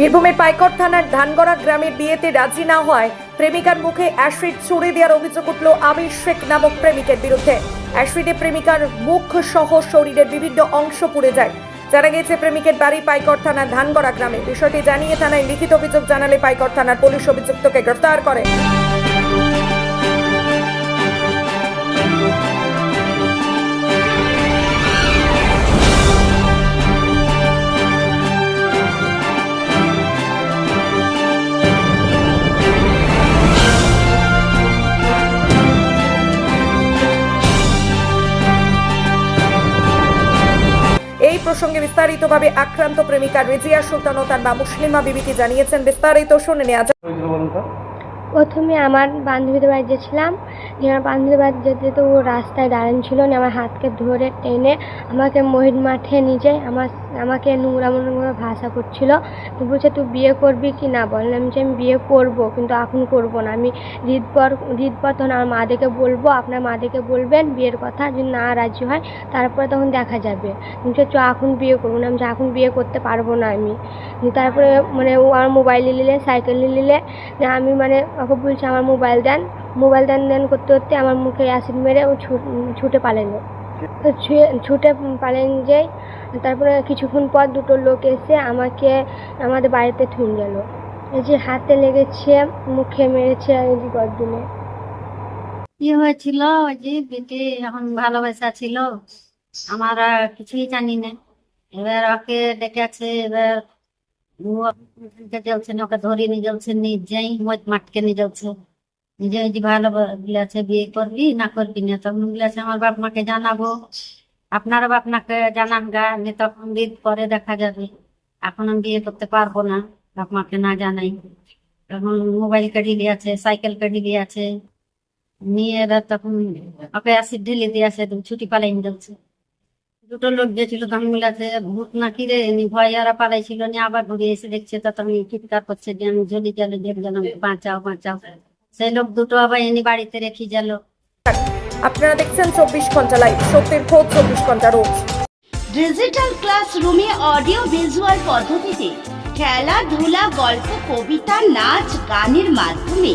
বীরভূমের পাইকট থানার ধানগড়া গ্রামের বিয়েতে রাজি না হওয়ায় প্রেমিকার মুখে অ্যাসিড ছুড়ে দেওয়ার অভিযোগ উঠল আবির শেখ নামক প্রেমিকের বিরুদ্ধে। অ্যাসিডে প্রেমিকার মুখ সহ শরীরের বিভিন্ন অংশ পুড়ে যায়। জানা গিয়েছে প্রেমিকের বাড়ি পাইকর থানার ধানগড়া গ্রামে। বিষয়টি জানিয়ে থানায় লিখিত অভিযোগ জানালে পাইকর থানার পুলিশ অভিযুক্তকে গ্রেফতার করে। প্রসঙ্গে বিস্তারিতভাবে আক্রান্ত প্রেমিকা রেজিয়া সুলতান ও তার মা মুসলিমা বিবিকে জানিয়েছেন বিস্তারিত শুনে নেওয়া যাক। তো প্রথমে আমার বান্ধবীদের বাড়ি গেছিলাম। নিয়ে আমার বান্ধবীদের বাড়ি যেতে যেতে ও রাস্তায় দাঁড়ান ছিল নিয়ে আমার হাতকে ধরে টেনে আমাকে মহিষ মাঠে নিয়ে যায়। আমার, আমাকে নোংরা নোংরা ভাষা করছিল। তো বলছে, তুই বিয়ে করবি কি না? বললাম যে, আমি বিয়ে করব, কিন্তু এখন করব না। আমি রিদপর রিদপর তখন আমার মাদেরকে বলব, আপনার মাদেরকে বলবেন বিয়ের কথা যদি না রাজি হয়, তারপরে তখন দেখা যাবে। বলছে, চ, এখন বিয়ে করব না। আমি এখন বিয়ে করতে পারব না আমি। তারপরে মানে ও আমার মোবাইল নিলে, সাইকেল নিলে না আমি মানে ওকে বলছি, আমার মোবাইল দেন। মোবাইল দেন দেন করতে করতে আমার মুখে অ্যাসিড মেরে ও ছুট- ছুঁয়ে- ছুটে পালেন যে তারপরে কিছুক্ষণ পর দুটো লোক এসে আমাকে, আমাদের বাড়িতে থুন গেল। এই যে হাতে লেগেছে, মুখে মেরেছে এই যে কি হয়েছিল? ওই যে বেটে এখন ভালোবাসা ছিল। আমার কিছুই জানি না। এবার ওকে ডেকেছে, এবার ওকে নিয়ে নিজেই মাঠকে নিয়ে ভালো বিয়ে করবি, না করবি তখন আমার বাপ জানাব। জানান গা তখন বিয়ে পরে দেখা যাবে। এখন আমি বিয়ে করতে পারব না, বাপ মাকে না জানাই। তখন মোবাইল কেটে দিয়েছে সাইকেল কেটে দিয়েছে নিয়ে তখন, ওকে অ্যাসিড ঢেলে দিয়েছে ছুটি পালাই যাচ্ছে দুটো লোক গেছিল তখন মিলাতে ভূত নাকি রে? এমনি ভয় আর পালাইছিল নিয়ে আবার ঘুরে এসে দেখছে তখন চিৎকার করছে যে আমি জলি জলে দেখ গেলাম বাঁচাও বাঁচাও। সেই লোক দুটো আবার এনে বাড়িতে রেখে গেল। আপনারা দেখছেন চব্বিশ ঘণ্টা লাইভ সত্যের খোঁজ চব্বিশ ঘণ্টা রোজ। ডিজিটাল ক্লাসরুমে অডিও ভিজুয়াল পদ্ধতিতে খেলাধুলা গল্প কবিতা নাচ গানের মাধ্যমে